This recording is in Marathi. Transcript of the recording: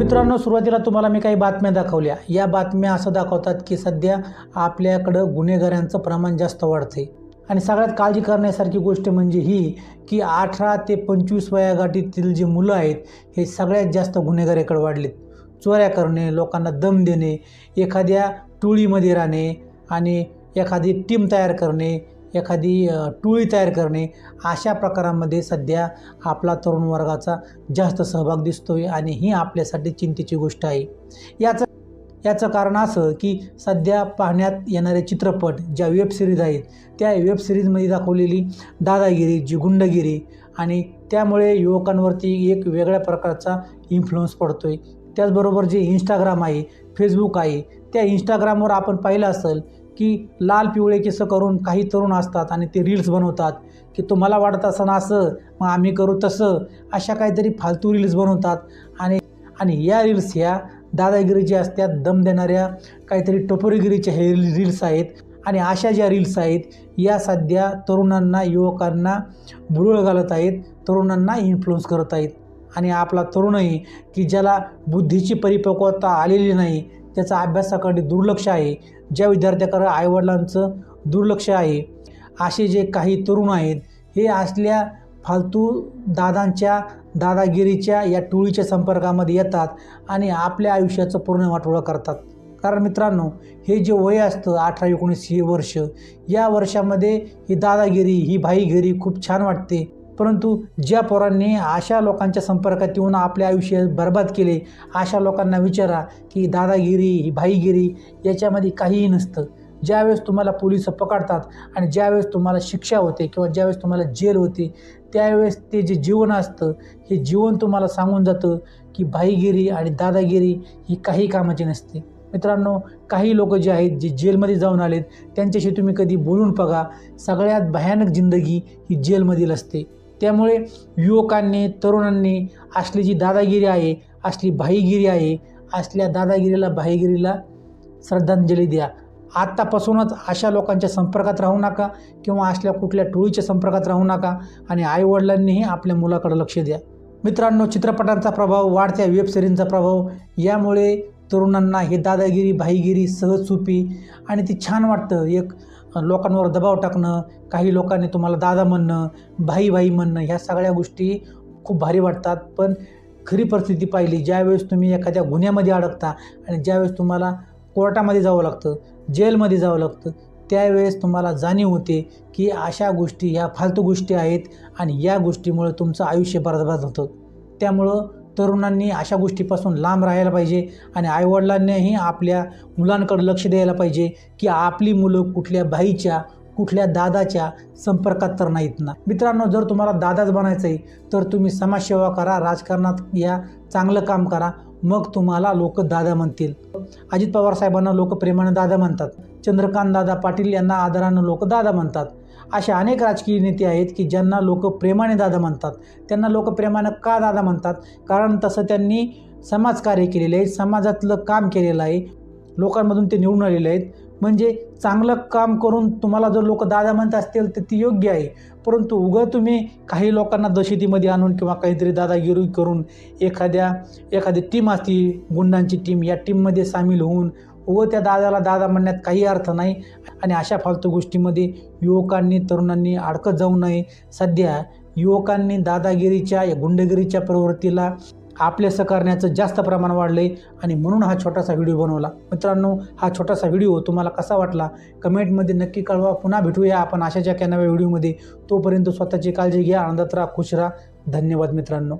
मित्रांनो सुरुवातीला तुम्हाला मी काही बातम्या दाखवल्या. या बातम्या असं दाखवतात की सध्या आपल्याकडं गुन्हेगारांचं प्रमाण जास्त वाढते आणि सगळ्यात काळजी करण्यासारखी गोष्ट म्हणजे ही की अठरा ते पंचवीस वयागाटीतील जी मुलं आहेत हे सगळ्यात जास्त गुन्हेगारीकडे वाढलेत. चोऱ्या करणे लोकांना दम देणे एखाद्या टोळीमध्ये राहणे आणि एखादी टीम तयार करणे एखादी अ, टोळी तयार करणे अशा प्रकारामध्ये सध्या आपला तरुण वर्गाचा जास्त सहभाग दिसतो आहे आणि ही आपल्यासाठी चिंतेची गोष्ट आहे. याचं याचं कारण असं की सध्या पाहण्यात येणारे चित्रपट ज्या वेब सिरीज आहेत त्या वेब सिरीजमध्ये दाखवलेली दादागिरी जी गुंडगिरी आणि त्यामुळे युवकांवरती एक वेगळ्या प्रकारचा इन्फ्लुअन्स पडतो आहे त्याचबरोबर जे इंस्टाग्राम आहे फेसबुक आहे त्या इंस्टाग्रामवर आपण पाहिलं असेल की लाल पिवळे केसं करून काही तरुण असतात आणि ते रील्स बनवतात की तुम्हाला वाटत असं असं मग आम्ही करू तसं अशा काहीतरी फालतू रील्स बनवतात. आणि आणि या रील्स ह्या दादागिरीच्या असतात दम देणाऱ्या काहीतरी टपोरीगिरीच्या हे रील्स आहेत. आणि अशा ज्या रील्स आहेत या सध्या तरुणांना युवकांना भुरळ घालत आहेत तरुणांना इन्फ्लुअन्स करत आहेत. आणि आपला तरुणही की ज्याला बुद्धीची परिपक्वता आलेली नाही त्याचा अभ्यासाकडे दुर्लक्ष आहे. ज्या विद्यार्थ्याकडे आईवडिलांचं दुर्लक्ष आहे असे जे काही तरुण आहेत हे असल्या फालतू दादांच्या दादागिरीच्या या टोळीच्या संपर्कामध्ये येतात आणि आपल्या आयुष्याचं पूर्ण वाटोळं करतात. कारण मित्रांनो हे जे वय असतं अठरा एकोणीस हे वर्ष या वर्षामध्ये ही दादागिरी ही भाईगिरी खूप छान वाटते. परंतु ज्या पोरांनी अशा लोकांच्या संपर्कात येऊन आपले आयुष्य बर्बाद केले अशा लोकांना विचारा की दादागिरी ही भाईगिरी याच्यामध्ये काहीही नसतं. ज्यावेळेस तुम्हाला पोलीस पकडतात आणि ज्यावेळेस तुम्हाला शिक्षा होते किंवा ज्यावेळेस तुम्हाला जेल होते त्यावेळेस ते जे जीवन असतं हे जीवन तुम्हाला सांगून जातं की भाईगिरी आणि दादागिरी ही काही कामाची नसते. मित्रांनो काही लोक जे आहेत जे जेलमध्ये जाऊन आलेत त्यांच्याशी तुम्ही कधी बोलून बघा. सगळ्यात भयानक जिंदगी ही जेलमधील असते. त्यामुळे युवकांनी तरुणांनी असली जी दादागिरी आहे असली भाईगिरी आहे असल्या दादागिरीला भाईगिरीला श्रद्धांजली द्या. आत्तापासूनच अशा लोकांच्या संपर्कात राहू नका किंवा असल्या कुठल्या टोळीच्या संपर्कात राहू नका आणि आईवडिलांनीही आपल्या मुलाकडे लक्ष द्या. मित्रांनो चित्रपटांचा प्रभाव वाढत्या वेबसिरींचा प्रभाव यामुळे तरुणांना हे दादागिरी भाईगिरी सहज सोपी आणि ती छान वाटतं. एक लोकांवर दबाव टाकणं काही लोकांनी तुम्हाला दादा म्हणणं भाई भाई म्हणणं ह्या सगळ्या गोष्टी खूप भारी वाटतात. पण खरी परिस्थिती पाहिली ज्यावेळेस तुम्ही एखाद्या गुन्ह्यामध्ये अडकता आणि ज्यावेळेस तुम्हाला कोर्टामध्ये जावं लागतं जेलमध्ये जावं लागतं त्यावेळेस तुम्हाला जाणीव होते की अशा गोष्टी ह्या फालतू गोष्टी आहेत आणि या गोष्टीमुळे तुमचं आयुष्य बरबाद होतं. त्यामुळं तरुणांनी अशा गोष्टीपासून लांब राहायला पाहिजे आणि आईवडिलांनीही आपल्या मुलांकडे लक्ष द्यायला पाहिजे की आपली मुलं कुठल्या बाईच्या कुठल्या दादाच्या संपर्कात तर नाहीत ना. मित्रांनो जर तुम्हाला दादाच बनायचं आहे तर तुम्ही समाजसेवा करा राजकारणात या चांगलं काम करा मग तुम्हाला लोक दादा म्हणतील. अजित पवार साहेबांना लोक प्रेमाने दादा म्हणतात. चंद्रकांत दादा पाटील यांना आदरानं लोक दादा म्हणतात. असे अनेक राजकीय नेते आहेत की ज्यांना लोक प्रेमाने दादा म्हणतात. त्यांना लोक प्रेमानं का दादा म्हणतात? कारण तसं त्यांनी समाजकार्य केलेलं आहे समाजातलं काम केलेलं आहे. लोकांमधून ते निवडून आलेले आहेत. म्हणजे चांगलं काम करून तुम्हाला जर लोक दादा म्हणत असतील तर ती योग्य आहे. परंतु उगं तुम्ही काही लोकांना दशेतीमध्ये आणून किंवा काहीतरी दादागिरी करून एखाद्या एखादी टीम असती गुंडांची टीम या टीममध्ये सामील होऊन व त्या दादाला दादा म्हणण्यात काही अर्थ नाही. आणि अशा फालतू गोष्टीमध्ये युवकांनी तरुणांनी अडकत जाऊ नये. सध्या युवकांनी दादागिरीच्या या गुंडगिरीच्या प्रवृत्तीला आपले करण्याचं जास्त प्रमाण वाढलं आहे आणि म्हणून हा छोटासा व्हिडिओ बनवला. मित्रांनो हा छोटासा व्हिडिओ तुम्हाला कसा वाटला? कमेंटमध्ये नक्की कळवा. पुन्हा भेटूया आपण अशाच्या कॅनव्या व्हिडिओमध्ये. तोपर्यंत स्वतःची काळजी घ्या आनंदात राहा खुश राहा. धन्यवाद मित्रांनो.